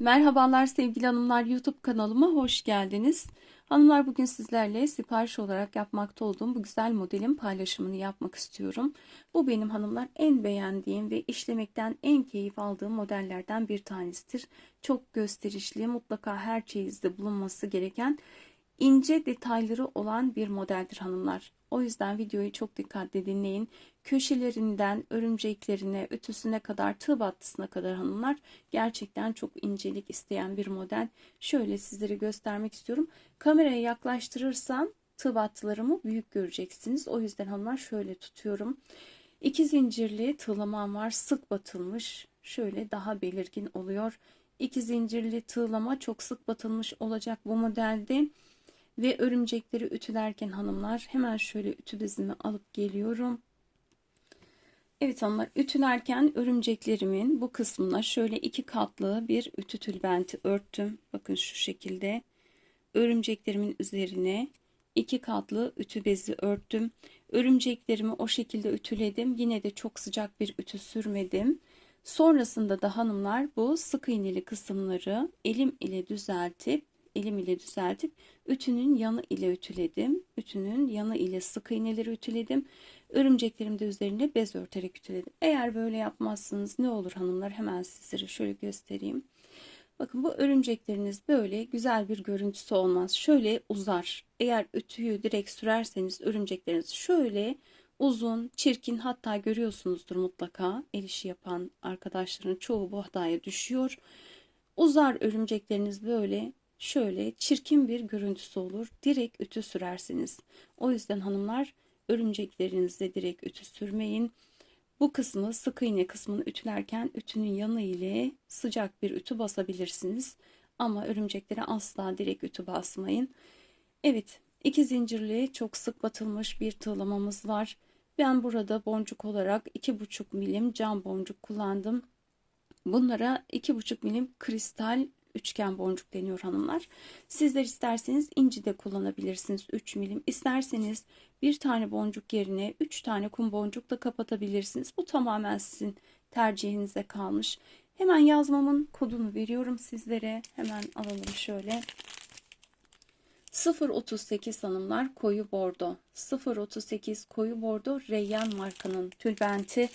Merhabalar sevgili hanımlar YouTube kanalıma hoş geldiniz. Hanımlar bugün sizlerle sipariş olarak yapmakta olduğum bu güzel modelin paylaşımını yapmak istiyorum. Bu benim hanımlar en beğendiğim ve işlemekten en keyif aldığım modellerden bir tanesidir. Çok gösterişli mutlaka her çeyizde bulunması gereken ince detayları olan bir modeldir hanımlar. O yüzden videoyu çok dikkatli dinleyin. Köşelerinden örümceklerine, ütüsüne kadar, tığ battısına kadar hanımlar gerçekten çok incelik isteyen bir model. Şöyle sizlere göstermek istiyorum. Kameraya yaklaştırırsam tığ battılarımı büyük göreceksiniz. O yüzden hanımlar şöyle tutuyorum. İki zincirli tığlamam var. Sık batılmış. Şöyle daha belirgin oluyor. İki zincirli tığlama çok sık batılmış olacak bu modelde. Ve örümcekleri ütülerken hanımlar hemen şöyle ütü bezimi alıp geliyorum. Evet hanımlar ütülerken örümceklerimin bu kısmına şöyle iki katlı bir ütü tülbenti örttüm. Bakın şu şekilde örümceklerimin üzerine iki katlı ütü bezi örttüm. Örümceklerimi o şekilde ütüledim. Yine de çok sıcak bir ütü sürmedim. Sonrasında da hanımlar bu sık iğneli kısımları elim ile düzeltip elim ile düzeltip ütünün yanı ile ütüledim. Ütünün yanı ile sık iğneleri ütüledim. Örümceklerimi de üzerine bez örterek ütüledim. Eğer böyle yapmazsanız ne olur hanımlar hemen sizlere şöyle göstereyim. Bakın bu örümcekleriniz böyle güzel bir görüntüsü olmaz. Şöyle uzar. Eğer ütüyü direkt sürerseniz örümcekleriniz şöyle uzun, çirkin hatta görüyorsunuzdur mutlaka. El işi yapan arkadaşların çoğu bu hataya düşüyor. Uzar örümcekleriniz böyle şöyle çirkin bir görüntüsü olur. Direkt ütü sürersiniz. O yüzden hanımlar örümceklerinizde direkt ütü sürmeyin. Bu kısmı sık iğne kısmını ütülerken ütünün yanı ile sıcak bir ütü basabilirsiniz. Ama örümceklere asla direkt ütü basmayın. Evet iki zincirli çok sık batılmış bir tığlamamız var. Ben burada boncuk olarak 2,5 milim cam boncuk kullandım. Bunlara 2,5 milim kristal üçgen boncuk deniyor hanımlar. Sizler isterseniz inci de kullanabilirsiniz 3 milim. İsterseniz bir tane boncuk yerine 3 tane kum boncuk da kapatabilirsiniz. Bu tamamen sizin tercihinize kalmış. Hemen yazmamın kodunu veriyorum sizlere. Hemen alalım şöyle. 038 hanımlar koyu bordo 038 koyu bordo Reyyan markanın tülbenti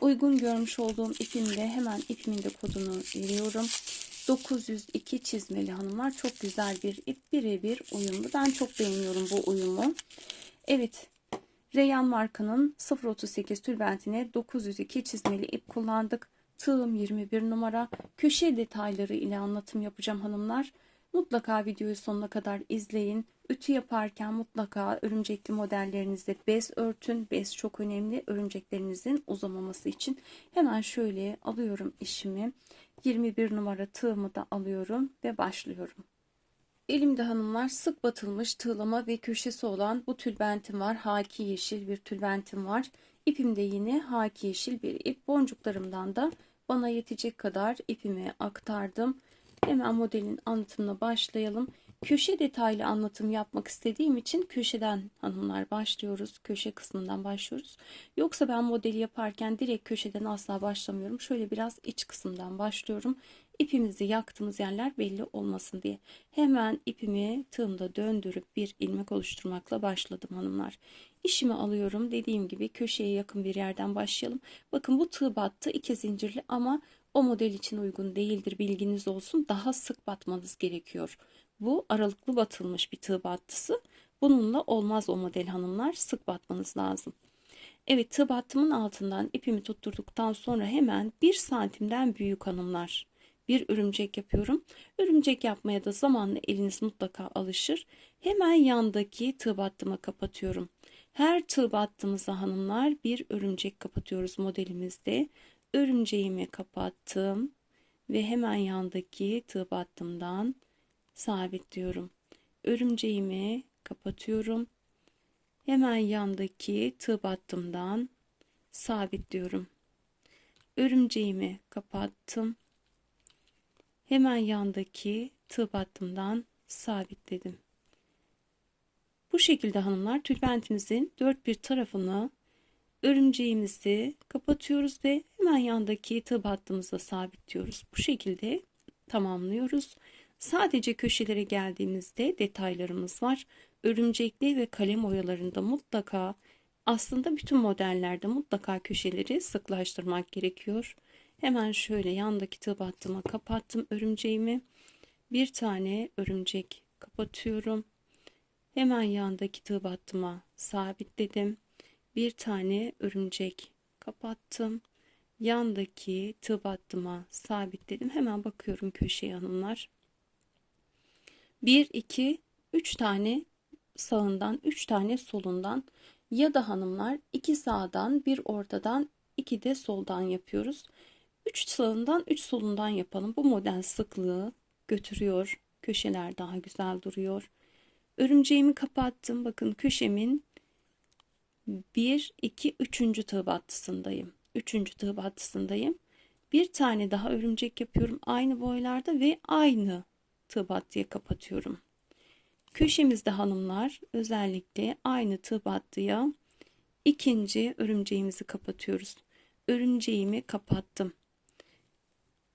uygun görmüş olduğum ipimle hemen ipimin de kodunu veriyorum 902 çizmeli hanımlar çok güzel bir ip birebir uyumlu. Ben çok beğeniyorum bu uyumu. Evet Reyyan markanın 038 tülbentine 902 çizmeli ip kullandık. Tığım 21 numara. Köşe detayları ile anlatım yapacağım hanımlar. Mutlaka videoyu sonuna kadar izleyin. Ütü yaparken mutlaka örümcekli modellerinizde bez örtün. Bez çok önemli örümceklerinizin uzamaması için. Hemen şöyle alıyorum işimi. 21 numara tığımı da alıyorum ve başlıyorum. Elimde hanımlar sık batılmış tığlama ve köşesi olan bu tülbentim var. Haki yeşil bir tülbentim var. İpimde yine haki yeşil bir ip. Boncuklarımdan da bana yetecek kadar ipimi aktardım. Hemen modelin anlatımına başlayalım. Köşe detaylı anlatım yapmak istediğim için köşeden hanımlar başlıyoruz. Köşe kısmından başlıyoruz. Yoksa ben modeli yaparken direkt köşeden asla başlamıyorum. Şöyle biraz iç kısımdan başlıyorum. İpimizi yaktığımız yerler belli olmasın diye. Hemen ipimi tığımda döndürüp bir ilmek oluşturmakla başladım hanımlar. İşimi alıyorum. Dediğim gibi köşeye yakın bir yerden başlayalım. Bakın bu tığ battı iki zincirli ama o model için uygun değildir bilginiz olsun. Daha sık batmanız gerekiyor. Bu aralıklı batılmış bir tığ battısı. Bununla olmaz o model hanımlar. Sık batmanız lazım. Evet tığ battımın altından ipimi tutturduktan sonra hemen 1 santimden büyük hanımlar. Bir örümcek yapıyorum. Örümcek yapmaya da zamanla eliniz mutlaka alışır. Hemen yandaki tığ battıma kapatıyorum. Her tığ battığımızda hanımlar bir örümcek kapatıyoruz modelimizde örümceğimi kapattım ve hemen yandaki tığ battımdan sabitliyorum. Örümceğimi kapatıyorum. Hemen yandaki tığ battımdan sabitliyorum. Örümceğimi kapattım. Hemen yandaki tığ battımdan sabitledim. Bu şekilde hanımlar tülbentimizin dört bir tarafını örümceğimizi kapatıyoruz ve hemen yandaki tığ hattımıza sabitliyoruz. Bu şekilde tamamlıyoruz. Sadece köşelere geldiğimizde detaylarımız var. Örümcekli ve kalem oyalarında mutlaka aslında bütün modellerde mutlaka köşeleri sıklaştırmak gerekiyor. Hemen şöyle yandaki tığ battıma kapattım örümceğimi. Bir tane örümcek kapatıyorum. Hemen yandaki tığ battıma sabitledim. Bir tane örümcek kapattım. Yandaki tığ battıma sabitledim. Hemen bakıyorum köşeye hanımlar. 1 2 3 tane sağından 3 tane solundan ya da hanımlar 2 sağdan bir ortadan 2 de soldan yapıyoruz. 3 sağından 3 solundan yapalım. Bu model sıklığı götürüyor. Köşeler daha güzel duruyor. Örümceğimi kapattım. Bakın köşemin 1 2 3. tığ battısındayım. 3. tığ battısındayım. Bir tane daha örümcek yapıyorum aynı boylarda ve aynı tığ battıya kapatıyorum. Köşemizde hanımlar özellikle aynı tığ battıya ikinci örümceğimizi kapatıyoruz. Örümceğimi kapattım.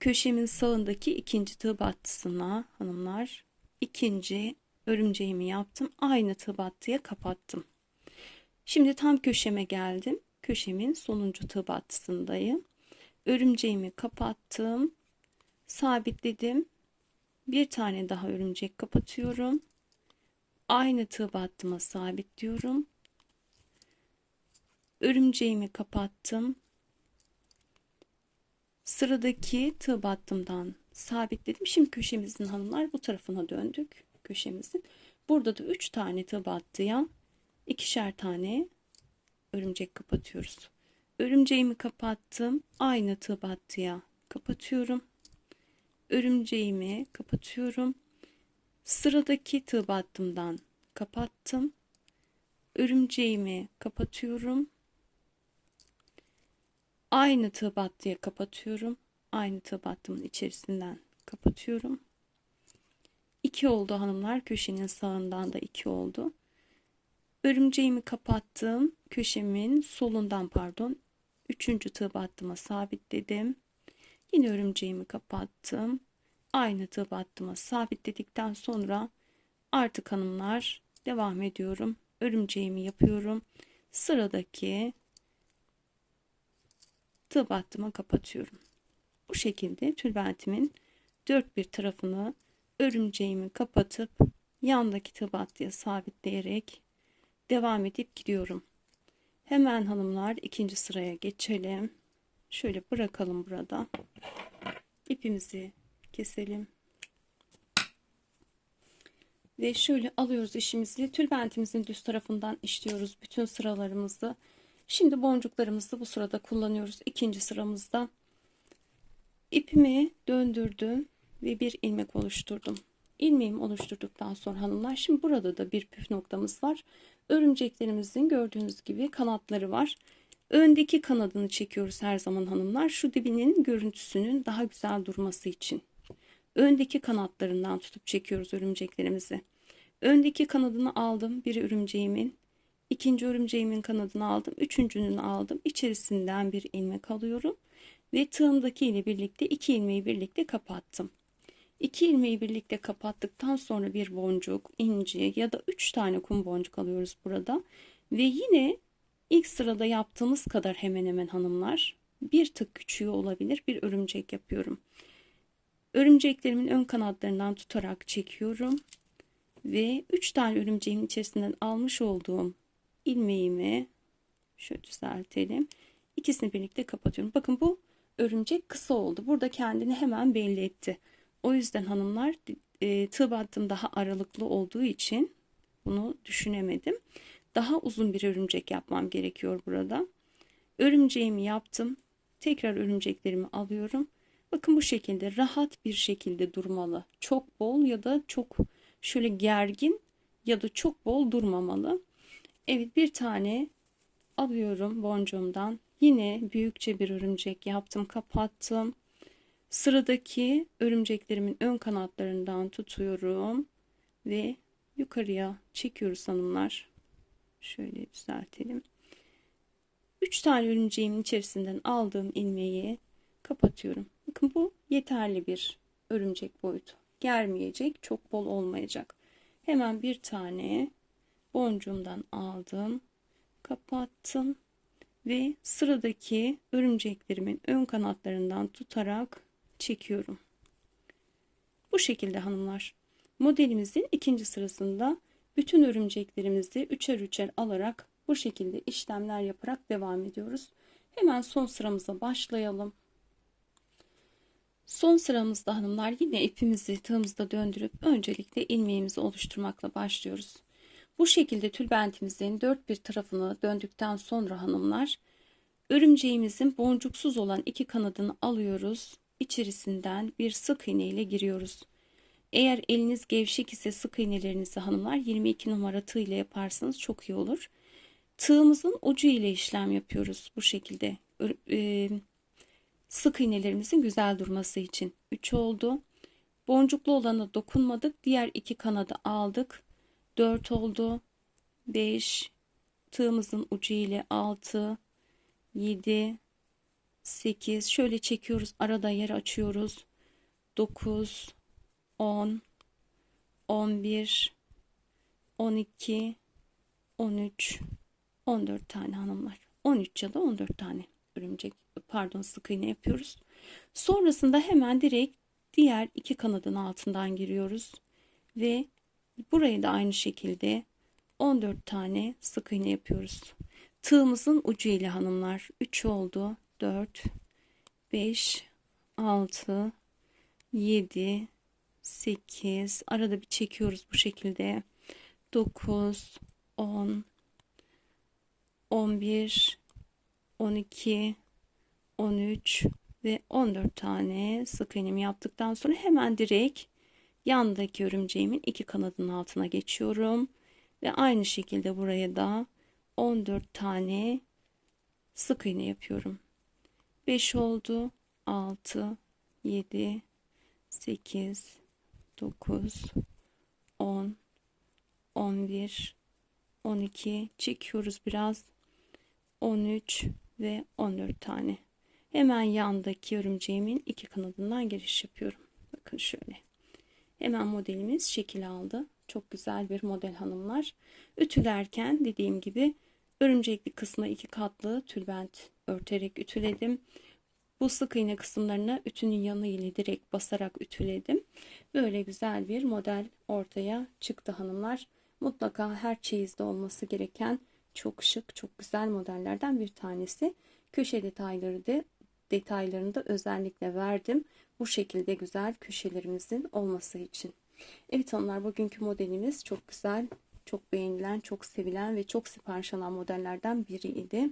Köşemin sağındaki ikinci tığ battısına hanımlar ikinci örümceğimi yaptım. Aynı tığ battıya kapattım. Şimdi tam köşeme geldim. Köşemin sonuncu tığ battısındayım. Örümceğimi kapattım. Sabitledim. Bir tane daha örümcek kapatıyorum. Aynı tığ battıma sabitliyorum. Örümceğimi kapattım. Sıradaki tığ battımdan sabitledim. Şimdi köşemizin hanımlar bu tarafına döndük. Köşemizin. Burada da 3 tane tığ battıya ikişer tane örümcek kapatıyoruz. Örümceğimi kapattım. Aynı tığ battıya kapatıyorum. Örümceğimi kapatıyorum. Sıradaki tığ battımdan kapattım. Örümceğimi kapatıyorum. Aynı tığ battıya kapatıyorum. Aynı tığ battımın içerisinden kapatıyorum. 2 oldu hanımlar. Köşenin sağından da 2 oldu. Örümceğimi kapattım. Köşemin solundan pardon. 3. tığ battıma sabitledim. Yine örümceğimi kapattım. Aynı tığ battıma sabitledikten sonra artık hanımlar devam ediyorum. Örümceğimi yapıyorum. Sıradaki tığ battıma kapatıyorum. Bu şekilde tülbentimin dört bir tarafını örümceğimi kapatıp yandaki tığ battıya sabitleyerek devam edip gidiyorum. Hemen hanımlar ikinci sıraya geçelim. Şöyle bırakalım burada. İpimizi keselim. Ve şöyle alıyoruz işimizi. Tülbentimizin düz tarafından işliyoruz bütün sıralarımızı. Şimdi boncuklarımızı bu sırada kullanıyoruz. İkinci sıramızda ipimi döndürdüm ve bir ilmek oluşturdum. İlmeğimi oluşturduktan sonra hanımlar şimdi burada da bir püf noktamız var. Örümceklerimizin gördüğünüz gibi kanatları var. Öndeki kanadını çekiyoruz her zaman hanımlar. Şu dibinin görüntüsünün daha güzel durması için. Öndeki kanatlarından tutup çekiyoruz örümceklerimizi. Öndeki kanadını aldım. Bir örümceğimin. ikinci örümceğimin kanadını aldım. Üçüncünün aldım. İçerisinden bir ilmek alıyorum. Ve tığımdaki ile birlikte iki ilmeği birlikte kapattım. İki ilmeği birlikte kapattıktan sonra bir boncuk, inci ya da üç tane kum boncuk alıyoruz burada. Ve yine ilk sırada yaptığımız kadar hemen hemen hanımlar bir tık küçüğü olabilir bir örümcek yapıyorum. Örümceklerimin ön kanatlarından tutarak çekiyorum. Ve 3 tane örümceğin içerisinden almış olduğum ilmeğimi şöyle düzeltelim. İkisini birlikte kapatıyorum. Bakın bu örümcek kısa oldu. Burada kendini hemen belli etti. O yüzden hanımlar e, tığ battım daha aralıklı olduğu için bunu düşünemedim. Daha uzun bir örümcek yapmam gerekiyor burada. Örümceğimi yaptım. Tekrar örümceklerimi alıyorum. Bakın bu şekilde rahat bir şekilde durmalı. Çok bol ya da çok şöyle gergin ya da çok bol durmamalı. Evet bir tane alıyorum boncuğumdan. Yine büyükçe bir örümcek yaptım, kapattım. Sıradaki örümceklerimin ön kanatlarından tutuyorum ve yukarıya çekiyoruz hanımlar. Şöyle düzeltelim. 3 tane örümceğimin içerisinden aldığım ilmeği kapatıyorum. Bakın bu yeterli bir örümcek boyutu. Germeyecek, çok bol olmayacak. Hemen bir tane boncuğumdan aldım, kapattım ve sıradaki örümceklerimin ön kanatlarından tutarak çekiyorum. Bu şekilde hanımlar. Modelimizin ikinci sırasında bütün örümceklerimizi üçer üçer alarak bu şekilde işlemler yaparak devam ediyoruz. Hemen son sıramıza başlayalım. Son sıramızda hanımlar yine ipimizi tığımızda döndürüp öncelikle ilmeğimizi oluşturmakla başlıyoruz. Bu şekilde tülbentimizin dört bir tarafını döndükten sonra hanımlar örümceğimizin boncuksuz olan iki kanadını alıyoruz. İçerisinden bir sık iğne ile giriyoruz. Eğer eliniz gevşek ise sık iğnelerinizi hanımlar 22 numara tığ ile yaparsanız çok iyi olur. Tığımızın ucu ile işlem yapıyoruz bu şekilde. E, sık iğnelerimizin güzel durması için. 3 oldu. Boncuklu olana dokunmadık. Diğer iki kanadı aldık. 4 oldu. 5 tığımızın ucu ile 6 7 8 şöyle çekiyoruz. Arada yer açıyoruz. 9 10 11 12 13 14 tane hanımlar. 13 ya da 14 tane örümcek pardon sık iğne yapıyoruz. Sonrasında hemen direkt diğer iki kanadın altından giriyoruz ve burayı da aynı şekilde 14 tane sık iğne yapıyoruz. Tığımızın ucu ile hanımlar 3 oldu. 4 5 6 7 8 arada bir çekiyoruz bu şekilde. 9 10 11 12 13 ve 14 tane sık iğnemi yaptıktan sonra hemen direkt yandaki örümceğimin iki kanadının altına geçiyorum. Ve aynı şekilde buraya da 14 tane sık iğne yapıyorum. 5 oldu. 6 7 8 9 10 11 12 çekiyoruz biraz. 13 ve 14 tane. Hemen yandaki örümceğimin iki kanadından giriş yapıyorum. Bakın şöyle. Hemen modelimiz şekil aldı. Çok güzel bir model hanımlar. Ütülerken dediğim gibi örümcekli kısmı iki katlı tülbent örterek ütüledim bu sık iğne kısımlarına ütünün yanı ile direkt basarak ütüledim. Böyle güzel bir model ortaya çıktı hanımlar. Mutlaka her çeyizde olması gereken çok şık, çok güzel modellerden bir tanesi. Köşe detayları da detaylarını da özellikle verdim. Bu şekilde güzel köşelerimizin olması için. Evet hanımlar bugünkü modelimiz çok güzel, çok beğenilen, çok sevilen ve çok sipariş alan modellerden biriydi.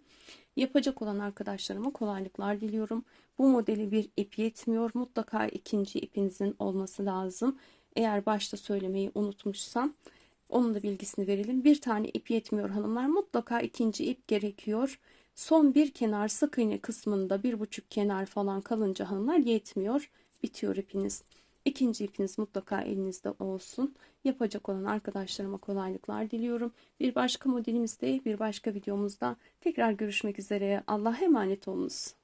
Yapacak olan arkadaşlarıma kolaylıklar diliyorum. Bu modeli bir ip yetmiyor. Mutlaka ikinci ipinizin olması lazım. Eğer başta söylemeyi unutmuşsam onun da bilgisini verelim. Bir tane ip yetmiyor hanımlar. Mutlaka ikinci ip gerekiyor. Son bir kenar sık iğne kısmında bir buçuk kenar falan kalınca hanımlar yetmiyor. Bitiyor ipiniz. İkinci ipiniz mutlaka elinizde olsun. Yapacak olan arkadaşlarıma kolaylıklar diliyorum. Bir başka modelimizde, bir başka videomuzda tekrar görüşmek üzere. Allah'a emanet olunuz.